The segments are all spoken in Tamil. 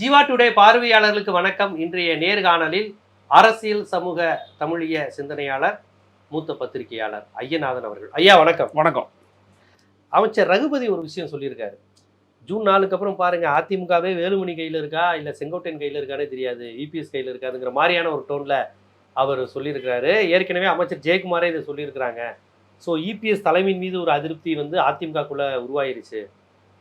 ஜீவா டுடே பார்வையாளர்களுக்கு வணக்கம். இன்றைய நேர்காணலில் அரசியல் சமூக தமிழிய சிந்தனையாளர் மூத்த பத்திரிகையாளர் ஐயநாதன் அவர்கள். ஐயா வணக்கம். வணக்கம். அமைச்சர் ரகுபதி ஒரு விஷயம் சொல்லியிருக்காரு. ஜூன் நாலுக்கு அப்புறம் பாருங்க அதிமுகவே வேலுமணி கையில் இருக்கா இல்லை செங்கோட்டையன் கையில் இருக்கானே தெரியாது இபிஎஸ் கையில் இருக்காதுங்கிற மாதிரியான ஒரு டோனில் அவர் சொல்லியிருக்கிறாரு. ஏற்கனவே அமைச்சர் ஜெயக்குமாரே இதை சொல்லியிருக்கிறாங்க. ஸோ இபிஎஸ் தலைமையின் மீது ஒரு அதிருப்தி வந்து அதிமுகக்குள்ளே உருவாயிருச்சு.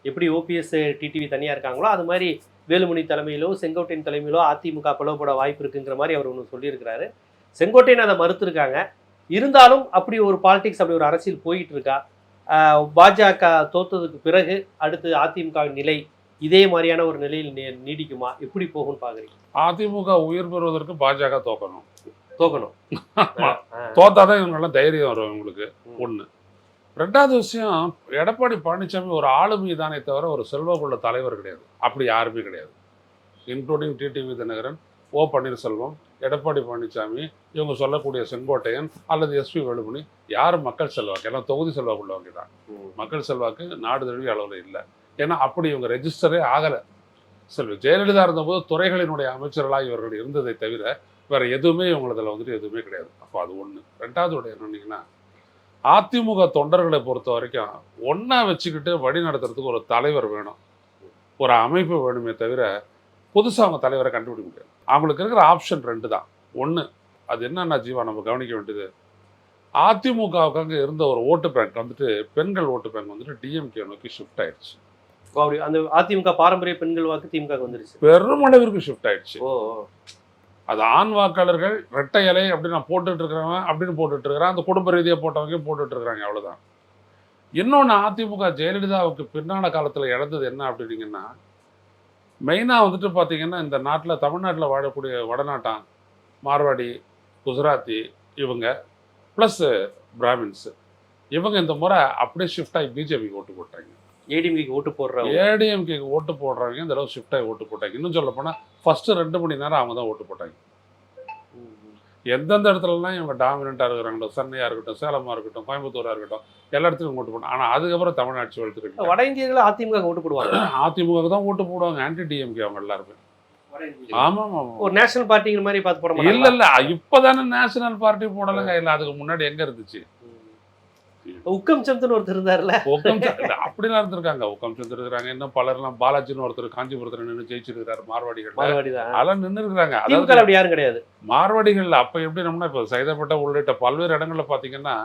எப்படி ஓபிஎஸ் டிடிவி தனியாக இருக்காங்களோ அது மாதிரி வேலுமணி தலைமையிலோ செங்கோட்டையன் தலைமையிலோ அதிமுக பிளவுபட வாய்ப்பு இருக்குங்கிற மாதிரி அவர் ஒன்று சொல்லியிருக்கிறாரு. செங்கோட்டையன் அதை மறுத்திருக்காங்க. இருந்தாலும் அப்படி ஒரு பாலிடிக்ஸ் அப்படி ஒரு அரசியல் போயிட்டு இருக்கா பாஜக தோத்ததுக்கு பிறகு அடுத்து அதிமுகவின் நிலை இதே மாதிரியான ஒரு நிலையில் நீடிக்குமா? எப்படி போகும்னு பாக்குறீங்க? அதிமுக உயிர் பெறுவதற்கு பாஜக தோக்கணும். தோக்கணும். தோத்தாதான் இவங்கெல்லாம் தைரியம் வரும் இவங்களுக்கு. ம். ரெண்டாவது விஷயம் எடப்பாடி பழனிசாமி ஒரு ஆளுமை தானே தவிர ஒரு செல்வாக்குள்ள தலைவர் கிடையாது. அப்படி யாருமே கிடையாது. Including TTV Dhinakaran O Panneerselvam Edappadi Palaniswami இவங்க சொல்லக்கூடிய செங்கோட்டையன் அல்லது எஸ்பி வேலுமணி யாரும் மக்கள் செல்வாக்கு? எல்லாம் தொகுதி செல்வாக்கு உள்ளவங்க தான். மக்கள் செல்வாக்கு நாடு தழுவிய அளவில் இல்லை. ஏன்னா அப்படி இவங்க ரெஜிஸ்டரே ஆகலை. செல்வி ஜெயலலிதா இருந்தபோது துறைகளினுடைய அமைச்சர்களாக இவர்கள் இருந்ததை தவிர வேற எதுவுமே இவங்களதில் வந்துட்டு எதுவுமே கிடையாது. அப்போ அது ஒன்று ரெண்டாவது விட என்னன்னீங்கன்னா அதிமுக தொண்டர்களை பொறுத்த வரைக்கும் ஒன்றா வச்சுக்கிட்டு வழி நடத்துறதுக்கு ஒரு தலைவர் வேணும். ஒரு அமைப்பு வேணுமே தவிர புதுசாக அவங்க தலைவரை கண்டுபிடிக்க முடியாது. அவங்களுக்கு இருக்கிற ஆப்ஷன் ரெண்டு தான். ஒன்று அது என்னன்னா ஜீவா நம்ம கவனிக்க வேண்டியது அதிமுகவுக்காக இருந்த ஒரு ஓட்டு பேங்க் வந்துட்டு பெண்கள் ஓட்டு பேங்க் வந்துட்டு டிஎம்கே நோக்கி ஷிஃப்ட் ஆயிடுச்சு. அப்படி. அந்த அதிமுக பாரம்பரிய பெண்கள் வாக்கு திமுக வந்துருச்சு. பெருமளவிற்கு ஷிஃப்ட் ஆயிடுச்சு. ஓ. அது ஆண் வாக்காளர்கள் ரெட்டை இலை அப்படின்னு நான் போட்டுட்டு இருக்கிறவன் அப்படின்னு போட்டுட்டு இருக்கிறான். அந்த குடும்ப ரீதியாக போட்டவங்க போட்டுட்டு இருக்கிறாங்க அவ்வளோதான் இன்னொன்று அதிமுக ஜெயலலிதாவுக்கு பின்னான காலத்தில் இழந்தது என்ன அப்படின்னீங்கன்னா மெயினாக வந்துட்டு பார்த்தீங்கன்னா இந்த நாட்டில் தமிழ்நாட்டில் வாழக்கூடிய வடநாட்டான் மார்வாடி குஜராத்தி இவங்க ப்ளஸ் பிராமின்ஸு. இவங்க இந்த முறை அப்படியே ஷிஃப்ட் ஆகி பிஜேபிக்கு ஓட்டு போட்டாங்க. ஏடிஎம்கேக்கு ஓட்டு போடுற ஏடிஎம்கே ஓட்டு போடுறவங்க இந்த தடவை ஷிஃப்ட் ஆகி ஓட்டு போட்டாங்க. இன்னும் சொல்ல போனால் ஃபர்ஸ்ட் ரெண்டு மணி நேரம் அவங்க தான் ஓட்டு போட்டாங்க. எந்தெந்த இடத்துலலாம் இவங்க டாமினண்ட்டாக இருக்கிறாங்களோ சென்னையாக இருக்கட்டும் சேலமாக இருக்கட்டும் கோயம்புத்தூராக இருக்கட்டும் எல்லா இடத்துலையும் ஓட்டு போடணும். ஆனால் அதுக்கப்புறம் தமிழ்நாட்சி வளர்த்துக்கிட்டு வட இந்தியர்கள் அதிமுக ஓட்டு போடுவாங்க. அதிமுக தான் ஓட்டு போடுவாங்க ஆன்டி டிஎம்கே அவங்க எல்லாருமே. ஆமாம் ஆமாம் ஒரு நேஷனல் பார்ட்டிங்கிற மாதிரி பார்த்து போட இல்ல இல்ல இப்பதானே நேஷனல் பார்ட்டி போடலங்க. இல்ல அதுக்கு முன்னாடி எங்க இருந்துச்சு? உக்கம் சம்துன்னு ஒருத்தர் ச- இல்ல, அப்படிலாம் இருந்திருக்காங்க. ஒக்கம் சந்திர இருக்கிறாங்க. இன்னும் பலர்லாம் பாலாஜின்னு ஒருத்தர் காஞ்சிபுரத்துல நின்று ஜெயிச்சிருக்காரு மார்வாடிகள் அதெல்லாம் நின்று இருக்கிறாங்க திமுக அதாவது அப்படி யாரும் கிடையாது. மார்வாடிகள் அப்ப எப்படி நம்மனா இப்போ சைதாப்பேட்டை உள்ளிட்ட பல்வேறு இடங்கள்ல பாத்தீங்கன்னா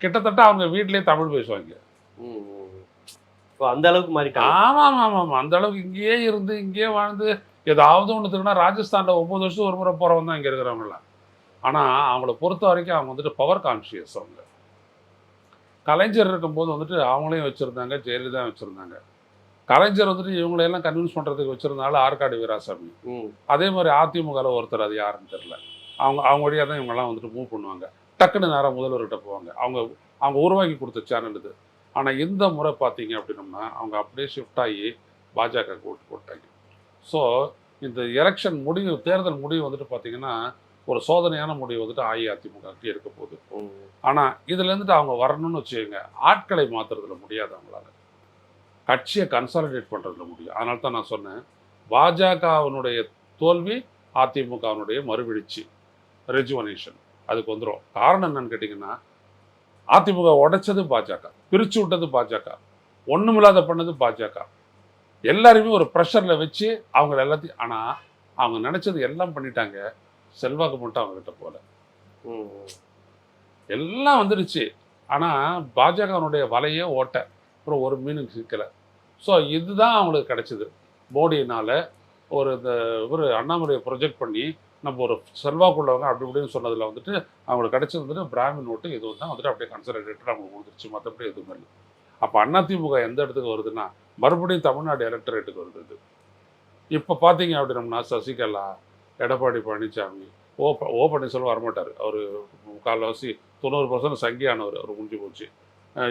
கிட்டத்தட்ட அவங்க வீட்லயே தமிழ் பேசுவாங்க. அந்த அளவுக்கு மாறிட்டாங்க. ஆமா ஆமா ஆமா ஆமா அந்த அளவுக்கு இங்கேயே இருந்து இங்கேயே வாழ்ந்து ஏதாவது ஒன்று திருனா ராஜஸ்தான்ல ஒன்பது வருஷம் ஒரு முறை போறவங்க தான் இங்க இருக்கிறவங்களாம் ஆனா அவங்கள பொறுத்த வரைக்கும் அவங்க வந்துட்டு பவர் கான்ஷியஸ் அவங்க. கலைஞர் இருக்கும்போது வந்துட்டு அவங்களையும் வச்சிருந்தாங்க ஜெயலலிதா வச்சிருந்தாங்க. கலைஞர் வந்துட்டு இவங்களையெல்லாம் கன்வின்ஸ் பண்றதுக்கு வச்சிருந்தாலும் ஆற்காடு வீராசாமி. ம். அதே மாதிரி அதிமுகவில் ஒருத்தர் அது யாருன்னு தெரியல. அவங்க அவங்க வழியாக தான் இவங்கெல்லாம் வந்துட்டு மூவ் பண்ணுவாங்க. டக்குன்னு நேரம் முதல்வர்கிட்ட போவாங்க. அவங்க அவங்க உருவாக்கி கொடுத்த சேனல் இது. ஆனால் இந்த முறை பார்த்தீங்க அப்படின்னம்னா அவங்க அப்படியே ஷிஃப்ட் ஆகி பாஜக ஓட்டு போட்டாங்க. ஸோ இந்த எலெக்ஷன் முடிவு தேர்தல் முடிவு வந்துட்டு பார்த்தீங்கன்னா ஒரு சோதனையான முடிவு வந்துட்டு அஇஅதிமுகக்கு இருக்க போகுது. ஆனால் இதுல இருந்துட்டு அவங்க வரணும்னு வச்சுக்கோங்க. ஆட்களை மாத்துறதுல முடியாது அவங்களால. கட்சியை கன்சாலிடேட் பண்றதுல முடியும் அதனால தான் நான் சொன்னேன். பாஜகவினுடைய தோல்வி அதிமுகவினுடைய மறுவிழிச்சு ரெஜுவனேஷன் அதுக்கு வந்துடும் காரணம் என்னன்னு கேட்டிங்கன்னா அதிமுக உடைச்சது பாஜக பிரிச்சு விட்டது பாஜக ஒண்ணுமில்லாத பண்ணது பாஜக. எல்லாருமே ஒரு ப்ரெஷர்ல வச்சு அவங்க எல்லாத்தையும் ஆனா அவங்க நினைச்சது எல்லாம் பண்ணிட்டாங்க. செல்வாக்கு மட்டும் அவங்க கிட்ட போல. எல்லாம் வந்துடுச்சு ஆனால் பாஜகனுடைய வலையே ஓட்டை அப்புறம் ஒரு மீனுக்கு சிக்கலை. ஸோ இதுதான் அவங்களுக்கு கிடைச்சிது. மோடியினால ஒரு இந்த ஒரு அண்ணாமலையை ப்ரொஜெக்ட் பண்ணி நம்ம ஒரு செல்வாக்குள்ளவங்க அப்படி இப்படின்னு சொன்னதில் வந்துட்டு அவங்களுக்கு கிடைச்சது வந்துட்டு பிராமின் ஓட்டு இது தான் வந்துட்டு அப்படியே கன்சல்டேட்டட் அவங்களுக்கு கொடுத்துருச்சு மற்றபடி எதுவுமே இல்லை. அப்போ அதிமுக எந்த இடத்துக்கு வருதுன்னா மறுபடியும் தமிழ்நாடு எலக்டரேட்டுக்கு வருது இப்போ பார்த்தீங்க அப்படின்னம்னா சசிகலா எடப்பாடி பழனிசாமி. ஓ ஓ பன்னீர்செல்வம் வரமாட்டார். அவர் கால்வாசி தொண்ணூறு பர்சன்ட் சங்கியானவர். அவர் முடிஞ்சு போச்சு.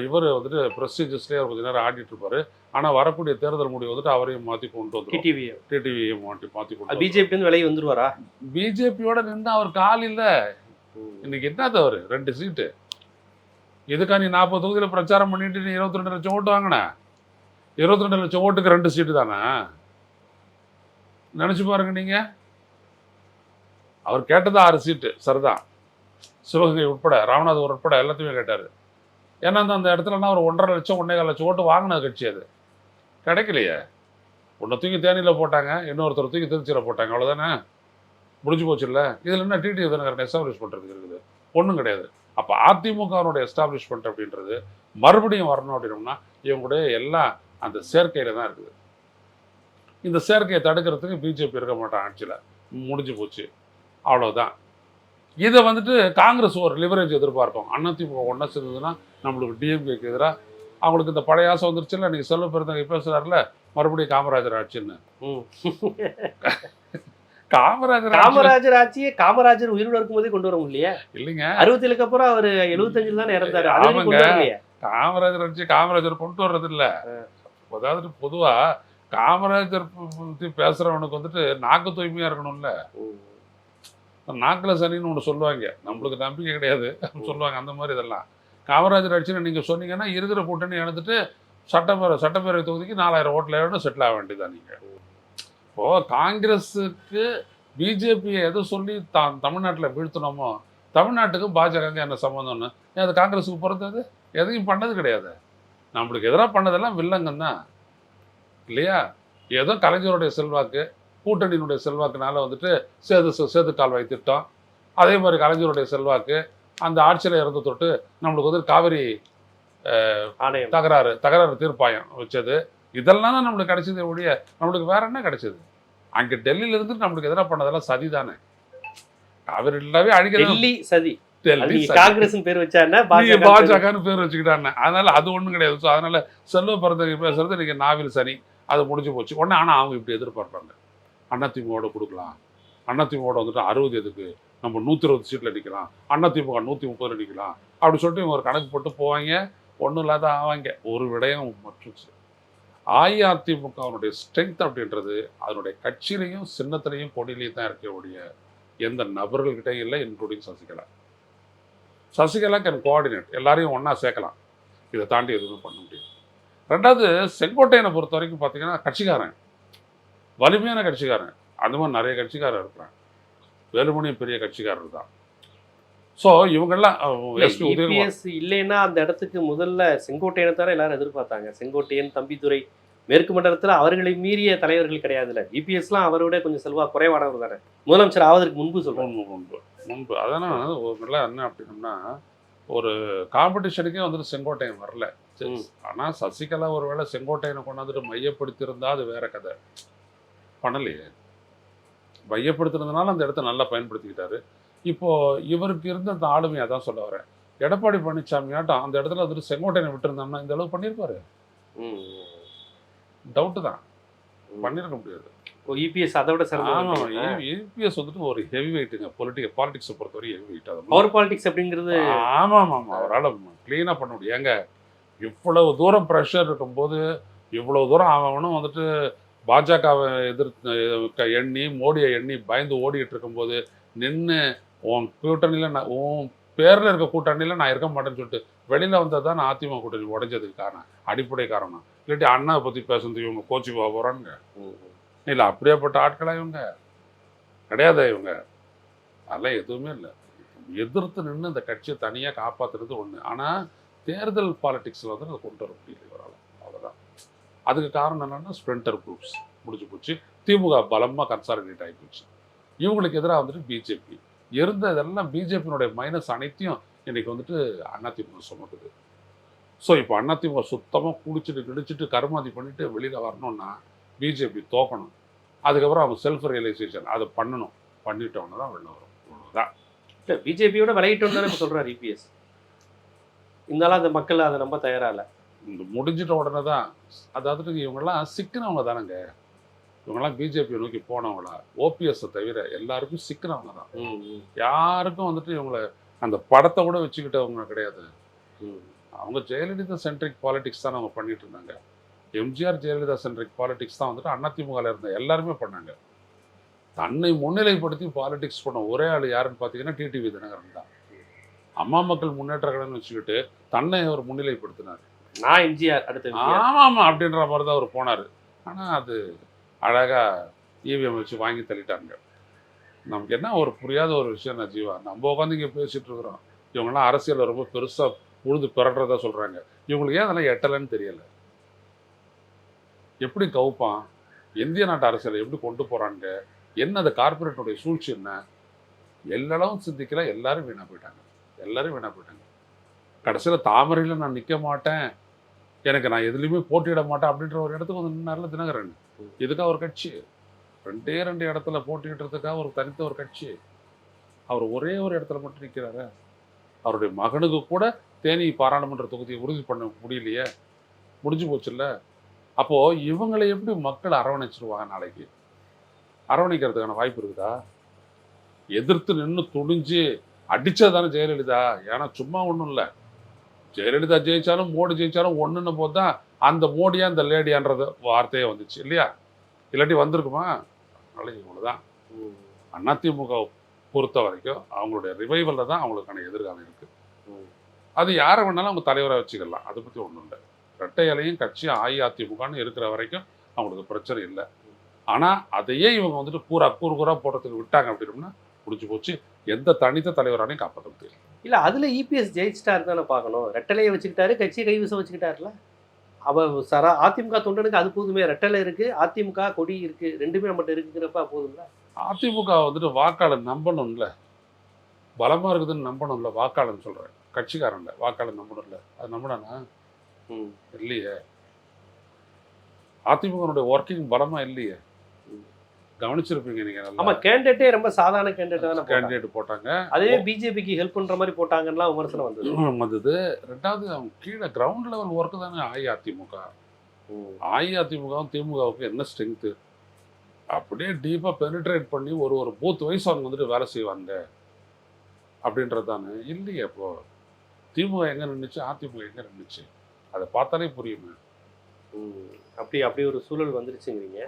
இவர் வந்துட்டு ப்ரெஸ்டீஜஸ்லேயே கொஞ்ச நேரம் ஆடிட்டு இருப்பாரு ஆனால் வரக்கூடிய தேர்தல் முடிவு வந்துட்டு அவரையும் மாற்றி கொண்டு வந்துடும் டிடிவி டிடிவியையும் மாற்றி மாற்றி கொண்டு. பிஜேபி வந்து விலகி வந்துருவாரா? பிஜேபியோட நின்று அவர் கால் இல்லை. இன்னைக்கு என்ன தவறு ரெண்டு சீட்டு இதுக்கா நீ நாற்பது தொகுதியில் பிரச்சாரம் பண்ணிட்டு நீ இருபத்தி ரெண்டு லட்சம் ஓட்டு வாங்கின? இருபத்தி ரெண்டு லட்சம் ஓட்டுக்கு ரெண்டு சீட்டு தானே? நினைச்சு பாருங்க நீங்க. அவர் கேட்டது ஆறு சீட்டு சரிதான். சிவகங்கை உட்பட ராமநாதபுரம் உட்பட எல்லாத்தையுமே கேட்டார். ஏன்னா அந்த அந்த இடத்துலனா ஒரு ஒன்றரை லட்சம் ஒன்றே லட்சம் ஓட்டு வாங்கின கட்சி அது. கிடைக்கலையே. ஒன்றை தூக்கி தேனியில் போட்டாங்க இன்னொருத்தர் தூக்கி திருச்சியில் போட்டாங்க அவ்வளோதானே முடிஞ்சு போச்சுல்ல? இதில் என்ன டிடி தினகரன் எஸ்டாப்ளிஷ் பண்ணுறதுக்கு இருக்குது ஒன்றும் கிடையாது. அப்போ அதிமுகவினுடைய எஸ்டாப்ளிஷ்மெண்ட் அப்படின்றது மறுபடியும் வரணும் அப்படின்னோம்னா இவங்களுடைய எல்லாம் அந்த சேர்க்கையில் தான் இருக்குது. இந்த சேர்க்கையை தடுக்கிறதுக்கு பிஜேபி இருக்க மாட்டான் ஆட்சியில். முடிஞ்சு போச்சு. அவ்வளோதான் இதை வந்துட்டு காங்கிரஸ் ஒரு லிவரேஜ் எதிர்பார்க்கும். அதிமுக ஒன்றா சேர்ந்ததுன்னா நம்மளுக்கு டிஎம்கேக்கு எதிராக அவங்களுக்கு இந்த பழைய ஆசை வந்துருச்சுல்ல நீங்கள் செல்வ பெருந்தகை பேசுகிறாருல மறுபடியும் காமராஜர் ஆட்சின்னு. காமராஜர் காமராஜர் ஆட்சியை காமராஜர் உயிரோட இருக்கும்போதே கொண்டு வர முடியலையே? இல்லைங்க. அறுபத்தேழுக்கு அப்புறம் அவர் எழுபத்தஞ்சுல தானே இறந்தாரு. ஆமாங்க. காமராஜர் ஆட்சி காமராஜர் கொண்டு வர்றது இல்ல அதாவது பொதுவா காமராஜர் பத்தி பேசுறவனுக்கு வந்துட்டு நாக்கு தூய்மையா இருக்கணும்ல. நாக்குல சனின்னு ஒன்று சொல்லுவாங்க. நம்மளுக்கு நம்பிக்கை கிடையாது. சொல்லுவாங்க. அந்த மாதிரி இதெல்லாம். காமராஜர் ஆட்சின்னு நீங்க சொன்னீங்கன்னா இருக்கிற கூட்டணி இழந்துட்டு சட்டப்பேரவை சட்டப்பேரவை தொகுதிக்கு நாலாயிரம் ஓட்டில் செட்டில் ஆக வேண்டியதான் நீங்க? இப்போ காங்கிரஸுக்கு பிஜேபியை எதை சொல்லி தான் தமிழ்நாட்டில் வீழ்த்தினோமோ தமிழ்நாட்டுக்கு பாஜக என்ன சம்மந்தம்னு ஏன் அது காங்கிரஸுக்கு பிறந்தது எதையும் பண்ணது கிடையாது. நம்மளுக்கு எதிராக பண்ணதெல்லாம் வில்லங்கம் தான் இல்லையா? ஏதோ கலைஞருடைய செல்வாக்கு. கூட்டணியினுடைய செல்வாக்குனால வந்துட்டு சேது சேது கால்வாய் திட்டம். அதே மாதிரி கலைஞருடைய செல்வாக்கு அந்த ஆட்சியில் இறந்து தொட்டு நம்மளுக்கு வந்து காவிரி தகராறு தகராறு தீர்ப்பாயம் வச்சது. இதெல்லாம் தான் நம்மளுக்கு கிடைச்சதே ஒழிய நம்மளுக்கு வேற என்ன கிடைச்சது? அங்கே டெல்லியில இருந்து நம்மளுக்கு எதிராக பண்ணதெல்லாம் சதிதானே காவிரி இல்லாவே அழிக்கிறது டெல்லி சதி. சதி. காங்கிரஸ் பேர் பாஜகன்னு பேர் வச்சுக்கிட்டாங்க அதனால அது ஒண்ணும் கிடையாது. ஸோ அதனால செல்வ பிறந்தகை பேசுறது இன்னைக்கு நாவில் சனி அது முடிஞ்சு போச்சு. உடனே ஆனா அவங்க இப்படி எதிர்பார்ப்பாங்க. அதிமுகவோட கொடுக்கலாம். அதிமுகவோட வந்துட்டு அறுபது எதுக்கு? நம்ம நூற்றி இருபது சீட்டில் நிற்கலாம் அதிமுக நூற்றி முப்பதில் நிற்கலாம் அப்படி சொல்லிட்டு இவங்க ஒரு கணக்கு போட்டு போவாங்க. ஒன்றும் இல்லாத ஆவாங்க. ஒரு விடயம் மற்றும் அஇஅதிமுகவுடைய ஸ்ட்ரென்த் அப்படின்றது அதனுடைய கட்சியிலையும் சின்னத்திலையும் கொடியிலையும் தான் இருக்கக்கூடிய எந்த நபர்கள்கிட்ட இல்லை including Sasikala. Sasikala can coordinate எல்லாரையும் ஒன்றா சேர்க்கலாம். இதை தாண்டி எதுவுமே பண்ண முடியும் ரெண்டாவது செங்கோட்டையனை பொறுத்த வரைக்கும் பார்த்தீங்கன்னா கட்சிக்காரன். வலிமையான கட்சிக்காரன். அந்த மாதிரி நிறைய கட்சிக்காரர் இருக்கிறாங்க வேலுமணியும் பெரிய கட்சிக்காரர் தான். ஸோ இவங்கெல்லாம் எஸ்பி உதயகுமார். இல்லைன்னா அந்த இடத்துக்கு முதல்ல செங்கோட்டையனை தானே எல்லாரும் எதிர்பார்த்தாங்க. செங்கோட்டையன் தம்பிதுரை மேற்கு மண்டலத்துல அவர்களை மீறிய தலைவர்கள் கிடையாதுல்ல. இபிஎஸ்லாம் அவரோட கொஞ்சம் செல்வா குறைவானவர் தானே. முதலமைச்சர் ஆவதற்கு முன்பு சொல்றேன். முன்பு முன்பு முன்பு. அதனால் ஒரு என்ன அப்படின்னம்னா ஒரு காம்படிஷனுக்கே வந்துட்டு செங்கோட்டையன் வரல. சரி, ம். ஆனா சசிகலா ஒருவேளை செங்கோட்டையனை கொண்டாந்துட்டு மையப்படுத்தியிருந்தா அது வேற கதை. பண்ணலையே. மையப்படுத்தினதுனால அந்த இடத்த நல்லா பயன்படுத்திக்கிட்டாரு. இப்போ இவருக்கு இருந்த அந்த ஆளுமையை தான் சொல்ல வரேன். எடப்பாடி பழனிசாமியாட்டம் அந்த இடத்துல வந்துட்டு செங்கோட்டையனை விட்டுருந்தோம்னா இந்த அளவு பண்ணியிருப்பாரு. டவுட்டு தான். பண்ணியிருக்க முடியாது. இபிஎஸ் அதை விட ஆமா சிறந்த ஏபிஎஸ் வந்துட்டு ஒரு ஹெவி வெயிட்டுங்க பொலிட்டிக் பாலிடிக்ஸை பொறுத்தவரை ஹெவி வெயிட் அது பவர் பாலிடிக்ஸ் அப்படிங்கிறது ஆமா ஆமா ஆமா அவரால் க்ளீனாக பண்ண முடியும் ஏங்க இவ்வளவு தூரம் ப்ரெஷர் இருக்கும்போது இவ்வளவு தூரம் அவனும் வந்துட்டு பாஜகவை எதிர்த்து எண்ணி மோடியை எண்ணி பயந்து ஓடிட்டு இருக்கும்போது நின்று உன் கூட்டணியில் நான் உன் பேரில் இருக்க கூட்டணியில் நான் இருக்க மாட்டேன்னு சொல்லிட்டு வெளியில் வந்தது தான் நான் அதிமுக கூட்டணி உடைஞ்சதுக்கு காரணம். அடிப்படை காரணம். இல்லாட்டி அண்ணாவை பற்றி பேசுறது இவங்க கோச்சி போக போகிறாங்க இல்லை அப்படியேப்பட்ட ஆட்களா இவங்க? கிடையாது இவங்க? அதெல்லாம் எதுவுமே இல்லை. எதிர்த்து நின்று இந்த கட்சியை தனியாக காப்பாற்றுறது ஒன்று ஆனால் தேர்தல் பாலிடிக்ஸில் வந்து அதை கொண்டு வர முடியல இவரால். அவ்வளோதான் அதுக்கு காரணம் என்னென்னா ஸ்ப்ரிண்டர் குரூப்ஸ் முடிஞ்சு போச்சு. திமுக பலமாக கன்சாலிடேட் ஆகி போச்சு. இவங்களுக்கு எதிராக வந்துட்டு பிஜேபி இருந்த இதெல்லாம் பிஜேபியினுடைய மைனஸ் அனைத்தையும் இன்றைக்கி வந்துட்டு அதிமுக சுமக்குது. ஸோ இப்போ அதிமுக சுத்தமாக குடிச்சிட்டு கிடிச்சிட்டு கருமாதி பண்ணிவிட்டு வெளியில் வரணும்னா பிஜேபி தோக்கணும். அதுக்கப்புறம் அவங்க செல்ஃப் ரியலைசேஷன் அதை பண்ணணும். பண்ணிட்டோன்னு தான் வெளில வரும். தான் இல்லை பிஜேபியோட விலகிட்டோம் தானே இப்ப இபிஎஸ் இருந்தாலும் அந்த மக்கள் அதை நம்ப தயாராக இல்லை. முடிஞ்சிட்ட உடனே தான் அதாவது இவங்கெல்லாம் சிக்கினவங்க தானேங்க இவங்கெல்லாம் பிஜேபியை நோக்கி போனவங்களா? ஓபிஎஸ்ஸை தவிர எல்லாருக்கும் சிக்கினவங்க தான் யாருக்கும் வந்துட்டு இவங்களை அந்த படத்தை கூட வச்சுக்கிட்டவங்க கிடையாது. அவங்க ஜெயலலிதா சென்ட்ரிக் பாலிடிக்ஸ் தான் அவங்க பண்ணிட்டு இருந்தாங்க. எம்ஜிஆர் ஜெயலலிதா சென்ட்ரிக் பாலிடிக்ஸ் தான் வந்துட்டு அதிமுகவில் இருந்த எல்லாருமே பண்ணாங்க. தன்னை முன்னிலைப்படுத்தி பாலிடிக்ஸ் பண்ண ஒரே ஆள் யாருன்னு பார்த்தீங்கன்னா டிடிவி தினகரன் தான். அம்மா மக்கள் முன்னேற்ற கழகம்னு வச்சுக்கிட்டு தன்னை அவர் முன்னிலைப்படுத்தினார். நான் எம்ஜிஆர் அடுத்த ஆமாம் ஆமாம் அப்படின்ற மாதிரி தான் அவர் போனார். ஆனால் அது அழகா இவிஎம் வச்சு வாங்கி தள்ளிட்டாங்க நமக்கு என்ன ஒரு புரியாத ஒரு விஷயம் நான் ஜீவா நம்ம உட்காந்து இங்கே பேசிட்டு இருக்கிறோம். இவங்கெல்லாம் அரசியலில் ரொம்ப பெருசாக உழுது பிறடுறதா சொல்கிறாங்க இவங்களுக்கு ஏன் அதெல்லாம் எட்டலைன்னு தெரியல? எப்படி கவுப்பான்? இந்திய நாட்டு அரசியலை எப்படி கொண்டு போகிறாங்க என்ன அந்த கார்பரேட்டுடைய சூழ்ச்சி என்ன? எல்லாரும் சிந்திக்கல எல்லாரும் வீணாக போயிட்டாங்க. எல்லாரும் வீணாக போயிட்டாங்க. கடைசியில் தாமரையில் நான் நிற்க மாட்டேன். எனக்கு நான் எதுலேயுமே போட்டியிட மாட்டேன் அப்படின்ற ஒரு இடத்துக்கு வந்து நின்னார்ல தினகரன். இதுக்காக ஒரு கட்சி. ரெண்டே ரெண்டு இடத்துல போட்டியிடுறதுக்காக ஒரு தனித்த ஒரு கட்சி. அவர் ஒரே ஒரு இடத்துல மட்டும் நிற்கிறாரு அவருடைய மகனுக்கு கூட தேனி பாராளுமன்ற தொகுதியை உறுதி பண்ண முடியலையே. முடிஞ்சு போச்சுல்ல? அப்போ இவங்களை எப்படி மக்கள் அரவணைச்சிருவாங்க நாளைக்கு? அரவணைக்கிறதுக்கான வாய்ப்பு இருக்குதா? எதிர்த்து நின்று துணிஞ்சு அடிச்சது தானே ஜெயலலிதா. ஏன்னா சும்மா ஒன்றும் இல்லை. ஜெயலலிதா ஜெயிச்சாலும் மோடி ஜெயிச்சாலும் ஒன்றுன்னு போது தான் அந்த மோடியா இந்த லேடியான்றது வார்த்தையே வந்துச்சு இல்லையா? இல்லாட்டி வந்திருக்குமா? அதனால இவ்வளோதான் அதிமுக பொறுத்த வரைக்கும் அவங்களுடைய ரிவைவலில் தான் அவங்களுக்கான எதிர்காலம் இருக்குது அது யாரை வேணாலும் அவங்க தலைவராக வச்சுக்கலாம். அதை பற்றி ஒன்றும் இல்லை. ரெட்டை இலையும் கட்சியும் அஇஅதிமுகன்னு இருக்கிற வரைக்கும் அவங்களுக்கு பிரச்சனை இல்லை. ஆனால் அதையே இவங்க வந்துட்டு பூரா கூறு கூறாக போடுறதுக்கு விட்டாங்க அப்படின்னா முடிஞ்சு போச்சு. எந்த தனித்த தலைவரானையும் காப்பாற்ற முடியல. இல்ல அதுல இபிஎஸ் ஜெயிச்சிட்டாரு தானே பார்க்கணும். ரெட்டலையை வச்சுக்கிட்டாரு கட்சியை கைவசம் வச்சுக்கிட்டாருல. அவ சரா அதிமுக தொண்டனுக்கு அது போதுமே. ரெட்டலை இருக்கு அதிமுக கொடி இருக்கு ரெண்டுமே நம்மகிட்ட இருக்குங்கிறப்ப போதும்ல. அதிமுக வந்துட்டு வாக்காளர் நம்பணும்ல. பலமா இருக்குதுன்னு நம்பணும்ல வாக்காளர்னு சொல்றேன் கட்சிக்காரன்ல வாக்காளர் நம்பணும்ல. அது நம்பினானா? ம். இல்லையே. அதிமுகனுடைய ஒர்க்கிங் பலமா இல்லையே. கவனிச்சிருப்பீங்க நீங்க ஆமா கேண்டிடேட்டே ரொம்ப சாதாரண கேண்டிடேட் தானே. கேண்டிடேட் போட்டாங்க. அதே பிஜேபிக்கு ஹெல்ப் பண்ற மாதிரி போட்டாங்கன்னா விமர்சனம் வந்தது. வந்தது. ரெண்டாவது அவங்க கீழே கிரவுண்ட் லெவல் ஒர்க்கு தானே அஇஅதிமுக. அஇஅதிமுகவும் திமுகவுக்கு என்ன ஸ்ட்ரென்த்து அப்படியே டீப்பாக பெனிட்ரேட் பண்ணி ஒரு ஒரு பூத் வயசு அவங்க வந்துட்டு வேலை செய்வாங்க. அப்படின்றது தானே. இல்லையே இப்போ திமுக எங்கே நின்றுச்சு அதிமுக எங்கே நின்றுச்சு அதை பார்த்தாலே புரியுமே. அப்படி அப்படி ஒரு சூழல் வந்துருச்சுங்கிறீங்க.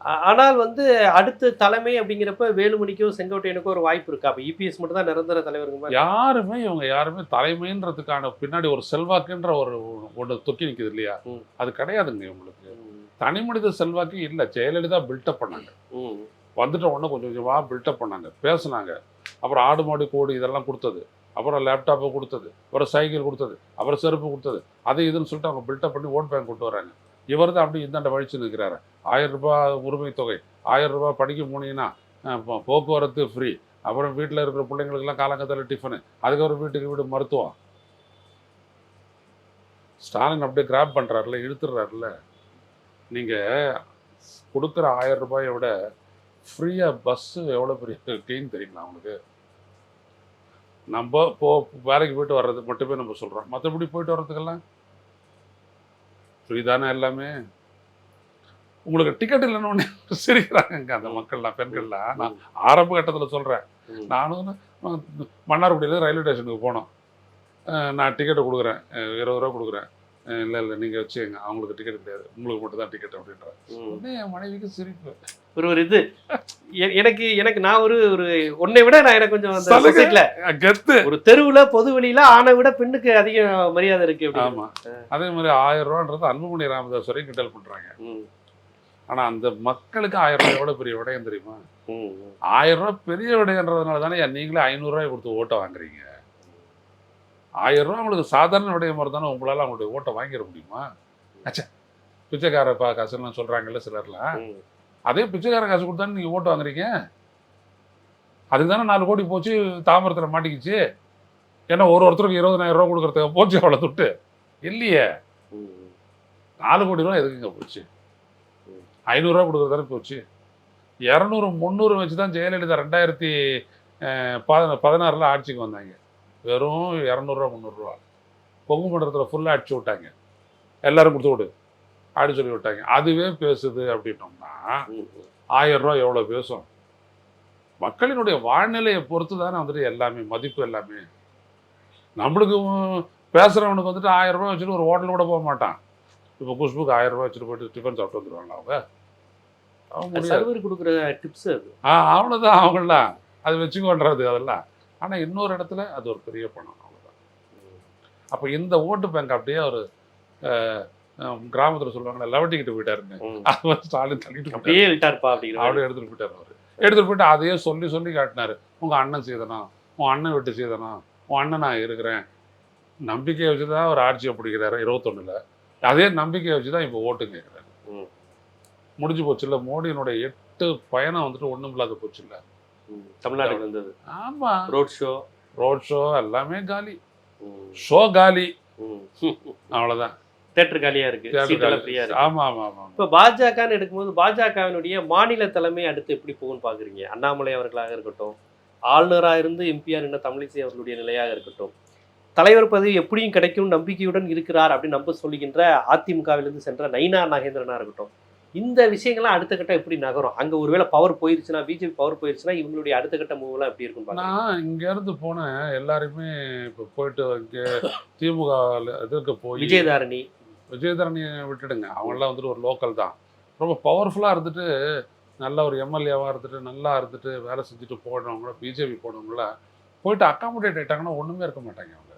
ஆனால் வந்து அடுத்த தலைமை அப்படிங்கிறப்ப வேலுமணிக்கோ செங்கோட்டையனுக்கோ ஒரு வாய்ப்பு இருக்கா. அப்ப இபிஎஸ் மட்டும் தான் நிரந்தர மாதிரி யாருமே இவங்க யாருமே தலைமைன்றதுக்கான பின்னாடி ஒரு செல்வாக்குன்ற ஒரு ஒன்று தொக்கி நிற்குது இல்லையா. அது கிடையாதுங்க இவங்களுக்கு. தனி மனித செல்வாக்கு இல்லை. ஜெயலலிதா பில்டப் பண்ணாங்க. ம். வந்துட்ட உடனே கொஞ்சம் கொஞ்சமாக பில்டப் பண்ணாங்க. பேசுனாங்க. அப்புறம் ஆடு மாடு கோடி இதெல்லாம் கொடுத்தது. அப்புறம் லேப்டாப்பை கொடுத்தது. அப்புறம் சைக்கிள் கொடுத்தது. அப்புறம் செருப்பு கொடுத்தது. அது இதுன்னு சொல்லிட்டு அவங்க பில்டப் பண்ணி ஓட் பேங்க் கொண்டு வராங்க. இவர் தான் அப்படி இந்தாண்ட வழிச்சு நிற்கிறாரு ஆயிரம் ரூபாய் உரிமை தொகை ஆயிரம் ரூபாய் படிக்க போனீங்கன்னா போக்குவரத்து ஃப்ரீ அப்புறம் வீட்டில் இருக்கிற பிள்ளைங்களுக்கெல்லாம் காலங்கத்தில் டிஃபனு அதுக்கப்புறம் வீட்டுக்கு வீடு மருத்துவம். ஸ்டாலின் அப்படியே கிராப் பண்ணுறாருல இழுத்துறாருல நீங்கள் கொடுக்குற ஆயிரம் ரூபாயை விட ஃப்ரீயாக பஸ்ஸு எவ்வளோ பெரிய கெயின் தெரியுங்களா அவனுக்கு நம்ம போ வேலைக்கு போயிட்டு வர்றது மட்டுமே நம்ம சொல்கிறோம் மற்றபடி போயிட்டு வர்றதுக்கெல்லாம் ஃப்ரீ தானே எல்லாமே? உங்களுக்கு டிக்கெட் இல்லைன்னு சிரிக்கிறாங்க அந்த மக்கள்லாம் பெண்கள்லாம். நான் ஆரம்ப கட்டத்தில் சொல்கிறேன். நானும் மன்னார்குடியில ரயில்வே ஸ்டேஷனுக்கு போனோம். நான் டிக்கெட்டை கொடுக்குறேன். இருபது ரூபா கொடுக்குறேன். இல்லை இல்லை நீங்கள் வச்சுங்க அவங்களுக்கு டிக்கெட் கிடையாது. உங்களுக்கு மட்டும் தான் டிக்கெட் அப்படின்ற. உடனே என் மனைவிக்கு சிரிப்பு. ஒரு ஒரு இது எனக்கு எனக்கு நான் ஒரு ஒரு உன்னை விட நான் எனக்கு கொஞ்சம் கெத்து. ஒரு தெருவுல பொது வெளியில ஆணை விட பெண்ணுக்கு அதிக மரியாதை இருக்கு. ஆமா. அதே மாதிரி ஆயிரம் ரூபான்றது அன்புமணி ராமதாஸ் வரைக்கும் கிண்டல் பண்றாங்க. ஆனா அந்த மக்களுக்கு ஆயிரம் ரூபாய் எவ்வளவு பெரிய விடயம் தெரியுமா. ஆயிரம் ரூபாய் பெரிய விடயன்றதுனால தானே நீங்களே ஐநூறு ரூபாய் கொடுத்து ஓட்டை வாங்குறீங்க. ஆயிரம் ரூபாய் உங்களுக்கு சாதாரண விடயம் மாதிரி தானே உங்களால அவங்களுடைய ஓட்டை வாங்கிட முடியுமா? அச்சா. பிச்சைக்கார பா காசுலாம் சொல்றாங்கல்ல சிலர்லாம். அதே பிச்சைக்கார காசு கொடுத்தா நீங்க ஓட்டு வாங்குறீங்க? அதுக்கு தானே நாலு கோடி போச்சு தாமரத்தில் மாட்டிக்கிச்சு. ஏன்னா ஒரு ஒருத்தருக்கு இருபதனாயிரம் ரூபா கொடுக்கறதுக்கு போச்சு அவ்வளோ துட்டு. இல்லையே. நாலு கோடி ரூபா எதுக்குங்க போச்சு? ஐநூறுரூவா கொடுக்குறது தானே போச்சு. இரநூறு முந்நூறு வச்சு தான் ஜெயலலிதா ரெண்டாயிரத்தி பத பதினாறில் ஆட்சிக்கு வந்தாங்க. வெறும் இரநூறுவா முந்நூறுரூவா கொங்கு மண்டலத்தில் ஃபுல்லாக அடிச்சு விட்டாங்க. எல்லாரும் கொடுத்து விடு. ஆடி சொல்லி விட்டாங்க. அதுவே பேசுது அப்படின்னோம்னா. ஆயிரம் ரூபா எவ்வளோ பேசும்? மக்களினுடைய வாழ்நிலையை பொறுத்து தானே வந்துட்டு எல்லாமே மதிப்பு எல்லாமே. நம்மளுக்கு உம், பேசுறவனுக்கு வந்துட்டு ஆயிரம் ரூபாய் வச்சுட்டு ஒரு ஹோட்டல் கூட போக மாட்டான். இப்போ குஷ்புக்கு ஆயிரம் ரூபாய் வச்சுட்டு போயிட்டு டிஃபன் சாப்பிட்டு வந்துடுவாங்க அவங்க? அவங்க கொடுக்குற டிப்ஸ் அது. ஆ அவ்வளோதான் அவங்களாம் அது வச்சுக்கோன்றது அதெல்லாம். ஆனால் இன்னொரு இடத்துல அது ஒரு பெரிய பணம் அவ்வளோதான் அப்போ இந்த ஓட்டு பேங்க் அப்படியே ஒரு கிராமத்துல சொல்லுவாங்கல்ல லவட்டிக்கிட்டு போயிட்டாருங்க. வந்து ஸ்டாலின் தள்ளிட்டு. அப்படியே இழுட்டாருப்பா அப்படிங்கிற. அப்படியே எடுத்துட்டு போயிட்டாரு அவரு. எடுத்துட்டு போயிட்டு அதையே சொல்லி சொல்லி காட்டினாரு. உங்க அண்ணன் சீதனா உன் அண்ணன் விட்டு சீதனா உன் அண்ணன் நான் இருக்கிறேன். நம்பிக்கையை வச்சுதான் அவர் ஆட்சியை பிடிக்கிறாரு இருபத்தொன்னுல. அதே நம்பிக்கையை வச்சுதான் இப்போ ஓட்டு கேட்கிறாரு. முடிஞ்சு போச்சு இல்ல மோடியினுடைய எட்டு பயணம் வந்துட்டு ஒண்ணும் இல்லாத போச்சு இல்ல. தமிழ்நாடு வந்தது ஆமா. ரோட் ஷோ ரோட் ஷோ எல்லாமே காலி. ஷோ காலி. அவ்வளவுதான். தேட்டர் காலியா இருக்கு. ஆமா ஆமா ஆமா இப்ப பாஜகன்னு எடுக்கும்போது பாஜகவினுடைய மாநில தலைமை அடுத்து எப்படி போகும்னு பாக்குறீங்க? அண்ணாமலை அவர்களாக இருக்கட்டும் ஆளுநரா இருந்து எம்பியா நின்ற தமிழிசை அவர்களுடைய நிலையாக இருக்கட்டும் தலைவர் பதவி எப்படியும் கிடைக்கும் நம்பிக்கையுடன் இருக்கிறார் அப்படின்னு நம்ப சொல்லுகின்ற அதிமுகவிலிருந்து சென்ற நைனா நாகேந்திரனா இருக்கட்டும் இந்த விஷயங்கள்லாம் அடுத்த கட்டம் எப்படி நகரும்? அங்க ஒருவேளை பவர் போயிருச்சுன்னா பிஜேபி பவர் போயிருச்சுன்னா இவங்களுடைய அடுத்த கட்ட மூவ்லாம் எப்படி இருக்கும் நான் இங்க இருந்து போனேன். எல்லாருமே இப்ப போயிட்டு இங்க திமுக இதுக்கு போய் விஜயதாரணி. விஜயதரணியை விட்டுடுங்க. அவங்களாம் வந்துட்டு ஒரு லோக்கல் தான். ரொம்ப பவர்ஃபுல்லாக இருந்துட்டு நல்ல ஒரு எம்எல்ஏவாக இருந்துட்டு நல்லா இருந்துட்டு வேலை செஞ்சுட்டு போனவங்கள பிஜேபி போனவங்கள போயிட்டு அக்காமடேட் ஆயிட்டாங்கன்னா ஒன்றுமே இருக்க மாட்டாங்க அவங்க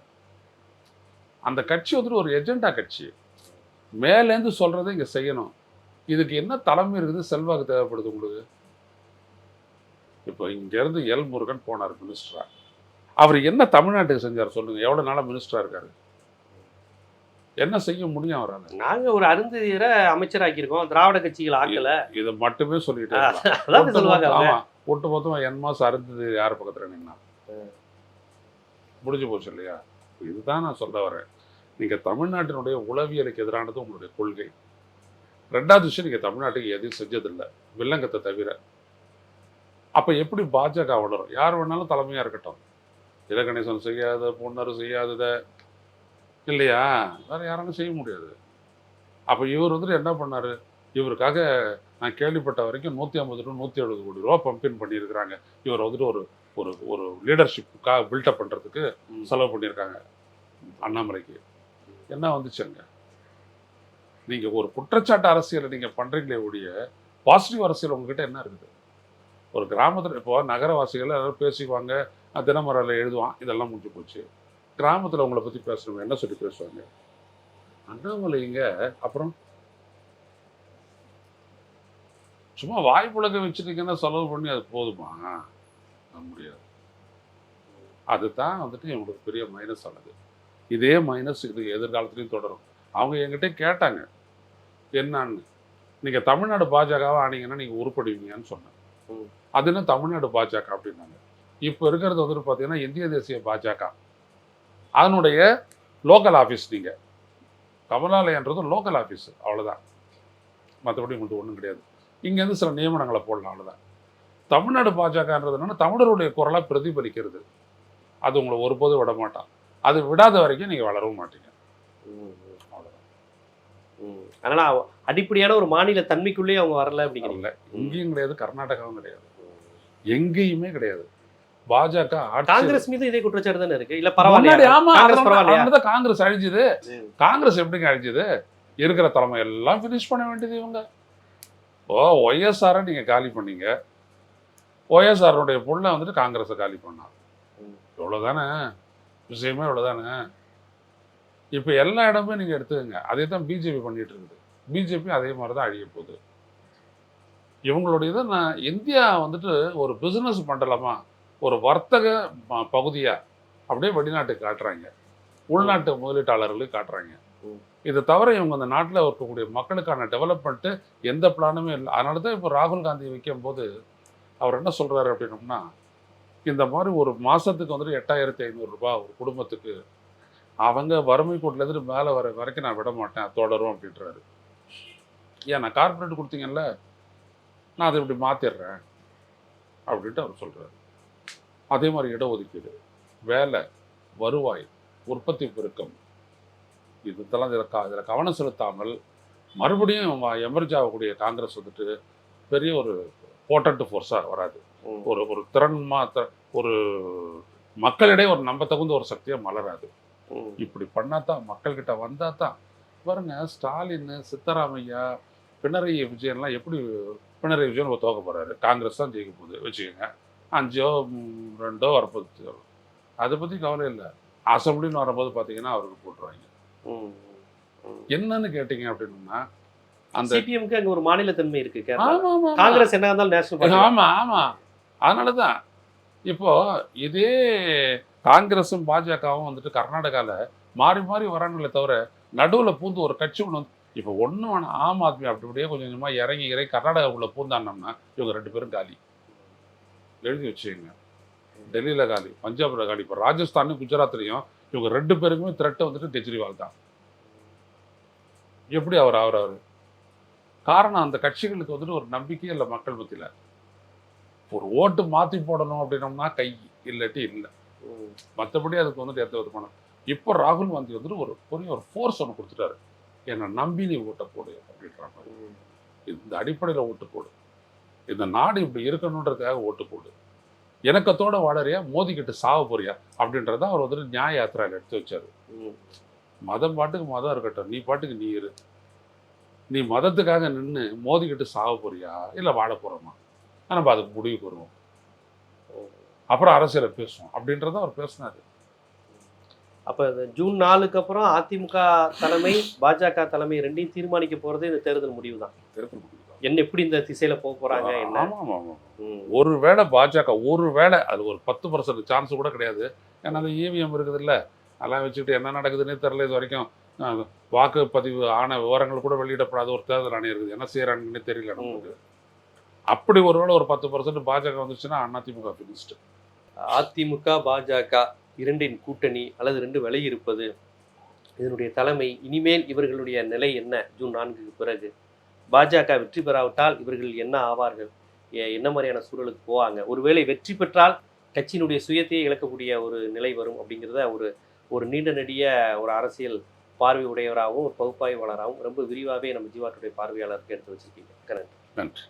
அந்த கட்சி வந்துட்டு ஒரு எஜெண்டா கட்சி. மேலேருந்து சொல்கிறத இங்கே செய்யணும். இதுக்கு என்ன தலைமை இருக்குது? செல்வாக்கு தேவைப்படுது உங்களுக்கு? இப்போ இங்கேருந்து எல் முருகன் போனார் மினிஸ்டரா அவர் என்ன தமிழ்நாட்டுக்கு செஞ்சார் சொல்லுங்க. எவ்வளோ நாளாக மினிஸ்டராக இருக்காரு? என்ன செய்ய முடியும் அவரால்? நாங்க ஒரு அருந்ததியரை அமைச்சராக்கியிருக்கோம். திராவிட கட்சிகள் ஆக்கல. இதை மட்டுமே சொல்லிட்டே சொல்லுவாங்க ஒட்டு. மொத்தம் ஆமா ஒட்டு மொத்தமா என் மாசம் அறுந்தது யார் பக்கத்துல நின்னா முடிஞ்சு போச்சு இல்லையா? இதுதான் நான் சொல்ல வரேன். நீங்க தமிழ்நாட்டினுடைய உளவியலுக்கு எதிரானது உங்களுடைய கொள்கை. ரெண்டாவது விஷயம் நீங்க தமிழ்நாட்டுக்கு எதையும் செஞ்சதில்லை. வில்லங்கத்தை தவிர. அப்ப எப்படி பாஜக வளரும்? யார் வேணாலும் தலைமையா இருக்கட்டும். இலகணேசன் செய்யாத பொன்னர் செய்யாதத இல்லையா? வேற யாராலும் செய்ய முடியாது. அப்ப இவர் வந்துட்டு என்ன பண்ணாரு? இவருக்காக நான் கேள்விப்பட்ட வரைக்கும் நூற்றி ஐம்பது டு நூற்றி எழுபது கோடி ரூபா பம்பின் பண்ணியிருக்கிறாங்க. இவர் வந்துட்டு ஒரு ஒரு ஒரு லீடர்ஷிப்புக்காக பில்டப் பண்ணுறதுக்கு. செலவு பண்ணியிருக்காங்க அண்ணாமலைக்கு. என்ன வந்துச்சுங்க நீங்கள் ஒரு குற்றச்சாட்டு அரசியலை நீங்கள் பண்ணுறீங்களே ஒழிய பாசிட்டிவ் அரசியல் உங்ககிட்ட என்ன இருக்குது? ஒரு கிராமத்தில் இப்போ நகரவாசிகள் எல்லாரும் பேசிக்குவாங்க தினமரில் எழுதுவான் இதெல்லாம் முடிஞ்சு போச்சு. கிராமத்தில் உங்களை பற்றி பேசுகிறவங்க என்ன சொல்லி பேசுவாங்க? அண்ணாமலைங்க அப்புறம்? சும்மா வாய்ப்புழக்க வச்சுருக்கீங்கன்னா செலவு பண்ணி அது போதுமா? முடியாது. அதுதான் வந்துட்டு இவங்களுக்கு பெரிய மைனஸ் ஆனது. இதே மைனஸ் இது எதிர்காலத்துலேயும் தொடரும். அவங்க என்கிட்ட கேட்டாங்க. என்னன்னு நீங்கள் தமிழ்நாடு பாஜகவை ஆனீங்கன்னா நீங்கள் உருப்படுவீங்கன்னு சொன்னேன். அது என்ன தமிழ்நாடு பாஜக அப்படின்னாங்க. இப்போ இருக்கிறது வந்துட்டு பார்த்தீங்கன்னா இந்திய தேசிய பாஜக. அதனுடைய லோக்கல் ஆஃபீஸ் நீங்கள் கமலாலயன்றது லோக்கல் ஆஃபீஸ் அவ்வளோதான் மற்றபடி உங்களுக்கு ஒன்றும் கிடையாது. இங்கேருந்து சில நியமனங்களை போடலாம் அவ்வளோதான் தமிழ்நாடு பாஜகன்றது என்னன்னா தமிழருடைய குரலாக பிரதிபலிக்கிறது. அது உங்களை ஒருபோதும் விட மாட்டான் அது விடாத வரைக்கும் நீங்கள் வளரவும் மாட்டீங்க. அதனால அடிப்படையான ஒரு மாநில தன்மைக்குள்ளேயே அவங்க வரல அப்படிங்கிறீங்க. இங்கேயும் கிடையாது கர்நாடகாவும் கிடையாது. எங்கேயுமே கிடையாது. பாஜக காங்கிரஸ் மீது இதே குற்றச்சாட்டு தானே இருக்கு? இல்ல பரவாயில்ல ஆமா தான் காங்கிரஸ் அழிஞ்சுது. காங்கிரஸ் எப்படிங்க அழிஞ்சுது? இருக்கிற தலைமை எல்லாம் ஃபினிஷ் பண்ண வேண்டியது இவங்க. ஓ ஒய்எஸ்ஆரை நீங்க காலி பண்ணீங்க. ஒய்எஸ்ஆருடைய புள்ள வந்துட்டு காங்கிரஸை காலி பண்ணான். ம். இவ்வளவுதானே? விஷயமே இவ்வளவுதானே? இப்போ எல்லா இடமும் நீங்கள் எடுத்துக்கங்க. அதே தான் பிஜேபி பண்ணிட்டு இருக்குது. பிஜேபி அதே மாதிரி தான் அழிய போகுது. இவங்களுடைய இதை நான் இந்தியா வந்துட்டு ஒரு பிஸ்னஸ் பண்ணலாமா ஒரு வர்த்தக பகுதியாக அப்படியே வெளிநாட்டுக்கு காட்டுறாங்க. உள்நாட்டு முதலீட்டாளர்களுக்கு காட்டுறாங்க. ம். இதை தவிர இவங்க அந்த நாட்டில் இருக்கக்கூடிய மக்களுக்கான டெவலப்மெண்ட்டு எந்த பிளானுமே இல்லை. அதனால தான் இப்போ ராகுல் காந்தி வைக்கும் போது அவர் என்ன சொல்கிறாரு அப்படின்னோம்னா இந்த மாதிரி ஒரு மாதத்துக்கு வந்துட்டு எட்டாயிரத்தி ஐநூறுரூபா ஒரு குடும்பத்துக்கு அவங்க வறுமை கோட்டிலேருந்து மேலே வர வரைக்கும் நான் விட மாட்டேன் தொடரும் அப்படின்றாரு ஏன் நான் கார்பரேட் கொடுத்தீங்கல்ல நான் அதை இப்படி மாற்றிடுறேன் அப்படின்ட்டு அவர் சொல்றாரு அதே மாதிரி இடஒதுக்கீடு வேலை வருவாய் உற்பத்தி பெருக்கம் இதெல்லாம் இதில் க இதில் கவனம் செலுத்தாமல் மறுபடியும் எமர்ஜ் ஆகக்கூடிய காங்கிரஸ் வந்துட்டு பெரிய ஒரு போட்டன்ட் ஃபோர்ஸாக வராது. ஒரு ஒரு திறன் மாத்த ஒரு மக்களிடையே ஒரு நம்ப தகுந்த ஒரு சக்தியாக மலராது. இப்படி பண்ணாதான் மக்கள்கிட்ட வந்தால் தான் பாருங்க ஸ்டாலின் சித்தராமையா பினராயி விஜயன்லாம் எப்படி பினராயி விஜயன் தோக்க போறாரு? காங்கிரஸ் தான் ஜெயிக்க போகுது வச்சுக்கோங்க. அஞ்சோ ரெண்டோ வரப்போகுது. அதை பற்றி கவலை இல்லை. அசம்பிளின்னு வரும்போது பார்த்தீங்கன்னா அவருக்கு போட்டுருவாங்க. என்னன்னு கேட்டீங்க அப்படின்னா அந்த சிபிஎம்க்கு அங்க ஒரு மாநில தன்மை இருக்கு. காங்கிரஸ் என்ன இருந்தாலும் நேஷனல் பார்ட்டி ஆமா ஆமா. அதனால தான் இப்போ இதே காங்கிரஸும் பாஜகவும் வந்துட்டு கர்நாடகாவில் மாறி மாறி வராங்களே தவிர நடுவில் பூந்து ஒரு கட்சி ஒன்று வந்து இப்போ ஒன்றும் வேணாம் ஆம் ஆத்மி அப்படி அப்படியே கொஞ்சம் கொஞ்சமாக இறங்கி இறங்கி கர்நாடகாவுக்குள்ளே பூந்தானோம்னா இவங்க ரெண்டு பேரும் காலி. எழுதி வச்சுங்க டெல்லியில் காலி பஞ்சாபில் காலி இப்போ ராஜஸ்தானும் குஜராத்லையும் இவங்க ரெண்டு பேருக்குமே த்ரெட்டை வந்துட்டு கெஜ்ரிவால் தான். எப்படி அவர் ஆகுறாரு? காரணம் அந்த கட்சிகளுக்கு வந்துட்டு ஒரு நம்பிக்கை இல்லை மக்கள் மத்தியில். ஒரு ஓட்டு மாற்றி போடணும் அப்படின்னோம்னா கை இல்லாட்டி இல்லை. மற்றபடி அதுக்கு வந்துட்டு எந்த விதமான இப்போ ராகுல் காந்தி வந்துட்டு ஒரு பெரிய ஒரு ஃபோர்ஸ் ஒன்று கொடுத்துட்டாரு. என்னை நம்பி நீ ஓட்டை போடு அப்படின்ற மாதிரி. இந்த அடிப்படையில் ஓட்டு போடு. இந்த நாடு இப்படி இருக்கணுன்றதுக்காக ஓட்டு போடு. இணக்கத்தோட வாழறியா மோதிக்கிட்டு சாவ போறியா அப்படின்றத அவர் வந்துட்டு நியாய யாத்திரையில் எடுத்து வச்சாரு. மதம் பாட்டுக்கு மதம் இருக்கட்டும் நீ பாட்டுக்கு நீ இரு. நீ மதத்துக்காக நின்று மோதிக்கிட்டு சாவ போறியா இல்லை வாழ போறோமா? நம்ம அதுக்கு முடிவுக்கு வருவோம் அப்புறம் அரசியலை பேசுவோம். அப்படின்றத அவர் பேசினாரு. அப்ப ஜூன் நாலுக்கு அப்புறம் அதிமுக தலைமை பாஜக தலைமை ரெண்டையும் தீர்மானிக்க போறது இந்த தேர்தல் முடிவு தான் தேர்தல் முடிவு. என்ன எப்படி இந்த திசையில போக போறாங்க என்ன? ஆமா ஆமா ஆமா. ம். ஒரு வேளை பாஜக ஒரு வேளை அது ஒரு பத்து பர்சன்ட் சான்ஸ் கூட கிடையாது. ஏன்னா அந்த இவிஎம் இருக்குது இல்ல அதெல்லாம் வச்சுக்கிட்டு என்ன நடக்குதுன்னே தெரியல இது வரைக்கும். வாக்குப்பதிவு ஆன விவரங்கள் கூட வெளியிடப்படாத ஒரு தேர்தல் ஆணையம் இருக்குது. என்ன செய்யறாங்கன்னு தெரியல நமக்கு. அப்படி ஒருவேளை ஒரு பத்து பர்சன்ட் பாஜக வந்துச்சுன்னா அதிமுக பினிஸ்ட் அதிமுக பாஜக இரண்டின் கூட்டணி அல்லது ரெண்டு விலை இருப்பது. இதனுடைய தலைமை இனிமேல் இவர்களுடைய நிலை என்ன? ஜூன் நான்குக்கு பிறகு. பாஜக வெற்றி பெறாவிட்டால் இவர்கள் என்ன ஆவார்கள்? என்ன மாதிரியான சூழலுக்கு போவாங்க? ஒருவேளை வெற்றி பெற்றால் கட்சியினுடைய சுயத்தையே இழக்கக்கூடிய ஒரு நிலை வரும் அப்படிங்கிறத ஒரு ஒரு நீண்ட நெடிய ஒரு அரசியல் பார்வை உடையவராகவும் ஒரு பகுப்பாய்வாளராகவும் ரொம்ப விரிவாகவே நம்ம ஜீவாட்டுடைய பார்வையாளருக்கு எடுத்து வச்சிருக்கீங்க. கரண் நன்றி.